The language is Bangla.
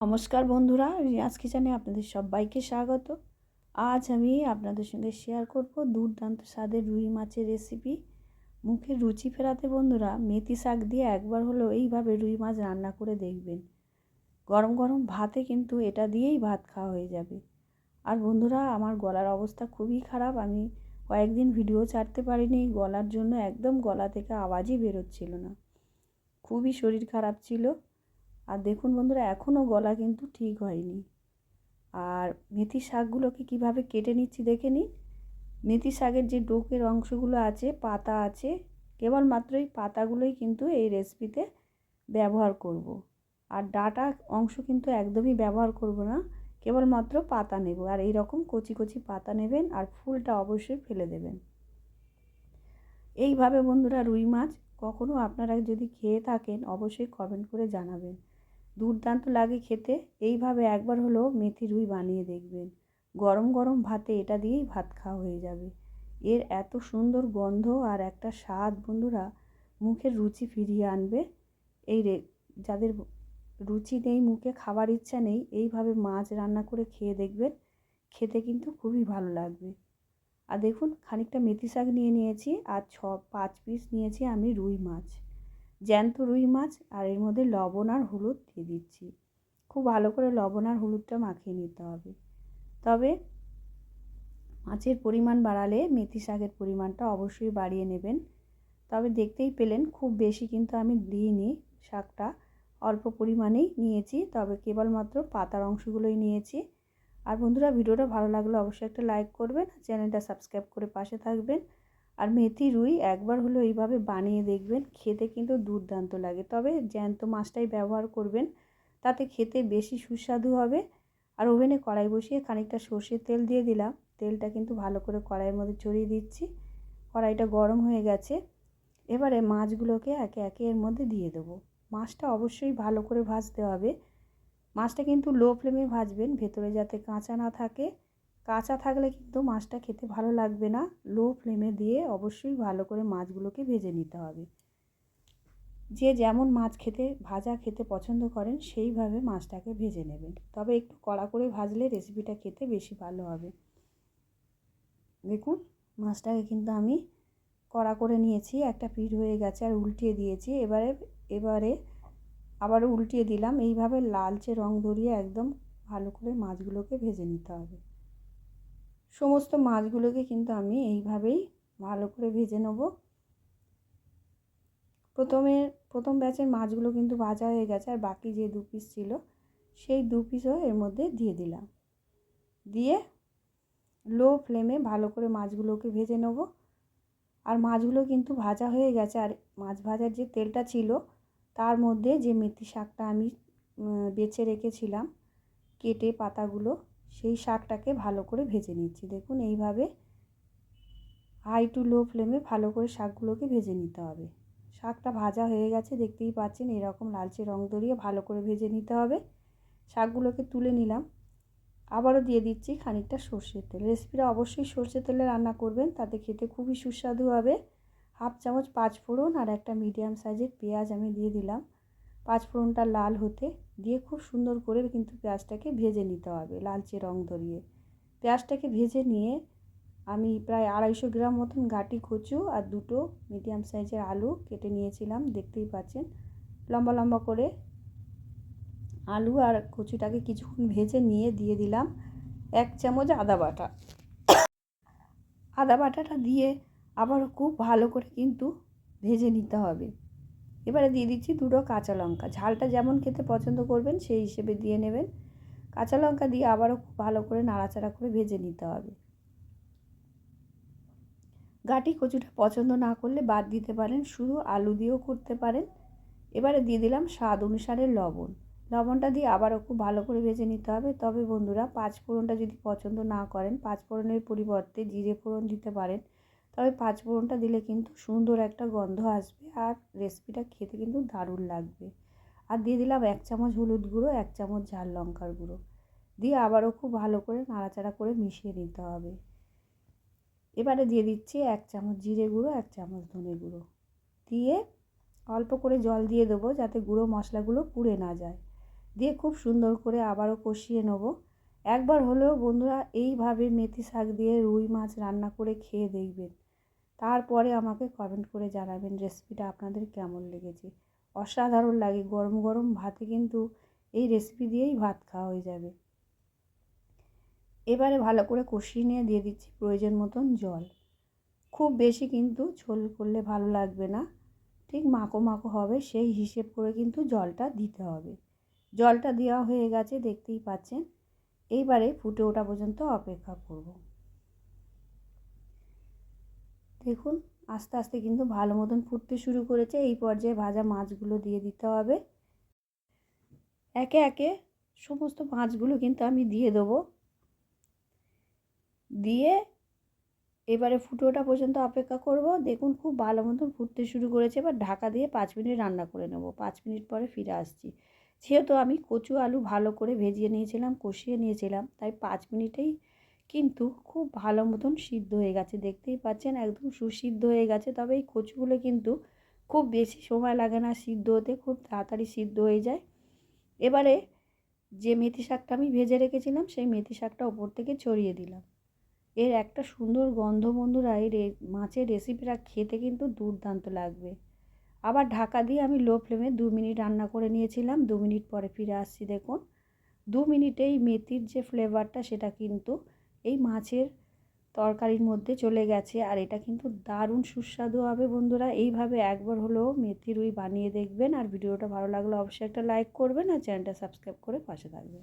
নমস্কার বন্ধুরা, রিয়াজ কিচেনে আপনাদের সবাইকে স্বাগত। আজ আমি আপনাদের সঙ্গে শেয়ার করব দুর্দান্ত স্বাদের রুই মাছের রেসিপি মুখে রুচি ফেরাতে বন্ধুরা, মেথি শাক দিয়ে একবার হলো এইভাবে রুই মাছ রান্না করে দেখবেন। গরম গরম ভাতে কিন্তু এটা দিয়েই ভাত খাওয়া হয়ে যাবে। আর বন্ধুরা, আমার গলার অবস্থা খুবই খারাপ। আমি কয়েকদিন ভিডিও ছাড়তে পারিনি, গলার জন্য একদম গলা থেকে আওয়াজই বেরোচ্ছিল না। খুবই শরীর খারাপ ছিল। আর দেখুন বন্ধুরা, এখনও গলা কিন্তু ঠিক হয়নি। আর মেথি শাকগুলোকে কীভাবে কেটে নিচ্ছি দেখে নিন। মেথি শাকের যে ডোকের অংশগুলো আছে, পাতা আছে কেবলমাত্র এই পাতাগুলোই কিন্তু এই রেসিপিতে ব্যবহার করব। আর ডাটা অংশ কিন্তু একদমই ব্যবহার করব না কেবলমাত্র পাতা নেব। আর এই রকম কচি কচি পাতা নেবেন আর ফুলটা অবশ্যই ফেলে দেবেন। এইভাবে বন্ধুরা রুই মাছ কখনও আপনারা যদি খেয়ে থাকেন, অবশ্যই কমেন্ট করে জানাবেন। দুর্দান্ত লাগে খেতে। এইভাবে একবার হলেও মেথি রুই বানিয়ে দেখবেন। গরম গরম ভাতে এটা দিয়েই ভাত খাওয়া হয়ে যাবে। এর এত সুন্দর গন্ধ আর একটা স্বাদ বন্ধুরা, মুখের রুচি ফিরিয়ে আনবে। এই রে, যাদের রুচি নেই, মুখে খাবার ইচ্ছা নেই, এইভাবে মাছ রান্না করে খেয়ে দেখবেন। খেতে কিন্তু খুবই ভালো লাগবে। আর দেখুন, খানিকটা মেথি শাক নিয়ে নিয়েছি আর ছ, পাঁচ পিস নিয়েছি আমি রুই মাছ। জ্যান্ত রুই মাছ আর এর মধ্যে লবণ আর হলুদ দিয়ে দিচ্ছি। খুব ভালো করে লবণ আর হলুদটা মাখিয়ে নিতে হবে। তবে মাছের পরিমাণ বাড়ালে মেথি শাকের পরিমাণটা অবশ্যই বাড়িয়ে নেবেন। তবে দেখতেই পেলেন খুব বেশি কিন্তু আমি দিইনি শাকটা। অল্প পরিমাণেই নিয়েছি, তবে কেবলমাত্র পাতার অংশগুলোই নিয়েছি। আর বন্ধুরা, ভিডিওটা ভালো লাগলে অবশ্যই একটা লাইক করবেন চ্যানেলটা সাবস্ক্রাইব করে পাশে থাকবেন। আর মেথি রুই একবার হলো এইভাবে বানিয়ে দেখবেন, খেতে কিন্তু দুর্দান্ত লাগে। তবে জ্যান্ত মাছটাই ব্যবহার করবেন, তাতে খেতে বেশি সুস্বাদু হবে। আর ওভেনে কড়াই বসিয়ে খানিকটা সর্ষের তেল দিয়ে দিলাম। তেলটা কিন্তু ভালো করে কড়াইয়ের মধ্যে ছড়িয়ে দিচ্ছি। কড়াইটা গরম হয়ে গেছে। এবারে মাছগুলোকে একে একে এর মধ্যে দিয়ে দেবো। মাছটা অবশ্যই ভালো করে ভাজতে হবে। মাছটা কিন্তু লো ফ্লেমে ভাজবেন, ভেতরে যাতে কাঁচা না থাকে। কাঁচা থাকলে কিন্তু মাছটা খেতে ভালো লাগবে না। লো ফ্লেমে দিয়ে অবশ্যই ভালো করে মাছগুলোকে ভেজে নিতে হবে। যে যেমন মাছ খেতে, ভাজা খেতে পছন্দ করেন, সেইভাবে মাছটাকে ভেজে নেবেন। তবে একটু কড়া করে ভাজলে রেসিপিটা খেতে বেশি ভালো হবে। দেখুন, মাছটাকে কিন্তু আমি কড়া করে নিয়েছি, একটা পিঠ হয়ে গেছে আর উল্টিয়ে দিয়েছি। এবারে এবারে আবার উল্টিয়ে দিলাম। এইভাবে লালচে রং ধরিয়ে একদম ভালো করে মাছগুলোকে ভেজে নিতে হবে। সমস্ত মাছগুলোকে কিন্তু আমি এইভাবেই ভালো করে ভেজে নেব। প্রথমে, প্রথম ব্যাচের মাছগুলো কিন্তু ভাজা হয়ে গেছে আর বাকি যে দু পিস ছিল, সেই দু পিসও এর মধ্যে দিয়ে দিলাম। দিয়ে লো ফ্লেমে ভালো করে মাছগুলোকে ভেজে নেব। আর মাছগুলো কিন্তু ভাজা হয়ে গেছে আর মাছ ভাজার যে তেলটা ছিল, তার মধ্যে যে মেথি শাকটা আমি বেছে রেখেছিলাম, কেটে পাতাগুলো সেই শাকটাকে ভালো করে ভেজে নিচ্ছি। দেখুন, এইভাবে হাই টু লো ফ্লেমে ভালো করে শাকগুলোকে ভেজে নিতে হবে। শাকটা ভাজা হয়ে গেছে, দেখতেই পাচ্ছেন এরকম লালচে রং ধরিয়ে ভালো করে ভেজে নিতে হবে। শাকগুলোকে তুলে নিলাম। আবারও দিয়ে দিচ্ছি খানিকটা সর্ষের তেল। রেসিপিটা অবশ্যই সর্ষের তেলে রান্না করবেন, তাতে খেতে খুবই সুস্বাদু হবে। হাফ চামচ পাঁচ ফোড়ন আর একটা মিডিয়াম সাইজের পেঁয়াজ আমি দিয়ে দিলাম। পাঁচ ফোড়নটা লাল হতে দিয়ে খুব সুন্দর করে কিন্তু পেঁয়াজটাকে ভেজে নিতে হবে লালচে রং ধরিয়ে। পেঁয়াজটাকে ভেজে নিয়ে আমি প্রায় আড়াইশো গ্রাম মতন গাটি কচু আর দুটো মিডিয়াম সাইজের আলু কেটে নিয়েছিলাম, দেখতেই পাচ্ছেন। লম্বা লম্বা করে আলু আর কচুটাকে কিছুক্ষণ ভেজে নিয়ে দিয়ে দিলাম এক চামচ আদা বাটা। আদা বাটাটা দিয়ে আবার খুব ভালো করে কিন্তু ভেজে নিতে হবে। এবারে দিয়ে দিচ্ছি দুটো কাঁচা লঙ্কা। ঝালটা যেমন খেতে পছন্দ করবেন, সেই হিসেবে দিয়ে নেবেন। কাঁচা লঙ্কা দিয়ে আবারও খুব ভালো করে নাড়াচাড়া করে ভেজে নিতে হবে। গাটি কচুটা পছন্দ না করলে বাদ দিতে পারেন, শুধু আলু দিয়েও করতে পারেন। এবারে দিয়ে দিলাম স্বাদ অনুসারে লবণ। লবণটা দিয়ে আবারও খুব ভালো করে ভেজে নিতে হবে। তবে বন্ধুরা, পাঁচ ফোড়নটা যদি পছন্দ না করেন, পাঁচ ফোড়নের পরিবর্তে জিরে ফোড়ন দিতে পারেন। তবে পাঁচ ফোড়নটা দিলে কিন্তু সুন্দর একটা গন্ধ আসবে আর রেসিপিটা খেতে কিন্তু দারুণ লাগবে। আর দিয়ে দিলাম এক চামচ হলুদ গুঁড়ো, এক চামচ ঝাল লঙ্কার গুঁড়ো। দিয়ে আবারও খুব ভালো করে নাড়াচাড়া করে মিশিয়ে নিতে হবে। এবারে দিয়ে দিচ্ছি এক চামচ জিরে গুঁড়ো, এক চামচ ধনে গুঁড়ো। দিয়ে অল্প করে জল দিয়ে দেবো যাতে গুঁড়ো মশলাগুলো পুড়ে না যায়। দিয়ে খুব সুন্দর করে আবারও কষিয়ে নেব। একবার হলেও বন্ধুরা এইভাবে মেথি শাক দিয়ে রুই মাছ রান্না করে খেয়ে দেখবেন। তারপরে আমাকে কমেন্ট করে জানাবেন রেসিপিটা আপনাদের কেমন লেগেছে। অসাধারণ লাগে, গরম গরম ভাতে কিন্তু এই রেসিপি দিয়েই ভাত খাওয়া হয়ে যাবে। এবারে ভালো করে কষিয়ে নিয়ে দিয়ে দিচ্ছি প্রয়োজন মতন জল। খুব বেশি কিন্তু ঝোল করলে ভালো লাগবে না। ঠিক মাখো মাখো হবে, সেই হিসেব করে কিন্তু জলটা দিতে হবে। জলটা দেওয়া হয়ে গেছে, দেখতেই পাচ্ছেন। এইবারে ফুটে ওঠা পর্যন্ত অপেক্ষা করব। দেখুন, আস্তে আস্তে কিন্তু ভালো মতন ফুটতে শুরু করেছে। এই পর্যায়ে ভাজা মাছগুলো দিয়ে দিতে হবে। একে একে সমস্ত মাছগুলো কিন্তু আমি দিয়ে দেবো। দিয়ে এবারে ফুটোটা পর্যন্ত অপেক্ষা করব। দেখুন, খুব ভালো মতন ফুটতে শুরু করেছে। এবার ঢাকা দিয়ে পাঁচ মিনিট রান্না করে নেব। পাঁচ মিনিট পরে ফিরে আসছি। যেহেতু আমি কচু আলু ভালো করে ভেজিয়ে নিয়েছিলাম, কষিয়ে নিয়েছিলাম, তাই পাঁচ মিনিটেই কিন্তু খুব ভালো মতন সিদ্ধ হয়ে গেছে। দেখতেই পাচ্ছেন, একদম সুসিদ্ধ হয়ে গেছে। তবে এই কচুগুলো কিন্তু খুব বেশি সময় লাগে না সিদ্ধ হতে, খুব তাড়াতাড়ি সিদ্ধ হয়ে যায়। এবারে যে মেথি শাকটা আমি ভেজে রেখেছিলাম, সেই মেথি শাকটা ওপর থেকে ছড়িয়ে দিলাম। এর একটা সুন্দর গন্ধ বন্ধুরা, এই মাছের রেসিপিটা খেতে কিন্তু দুর্দান্ত লাগবে। আবার ঢাকা দিয়ে আমি লো ফ্লেমে দু মিনিট রান্না করে নিয়েছিলাম, দু মিনিট পরে ফিরে আসছি দেখুন। দু মিনিটেই মেথির যে ফ্লেভারটা, সেটা কিন্তু এই মাছের তরকারির মধ্যে চলে গেছে। আর এটা কিন্তু দারুণ সুস্বাদু হবে বন্ধুরা। এইভাবে একবার হলেও মেথি রুই বানিয়ে দেখবেন। আর ভিডিওটা ভালো লাগলে অবশ্যই একটা লাইক করবেন আর চ্যানেলটা সাবস্ক্রাইব করে পাশে থাকবেন।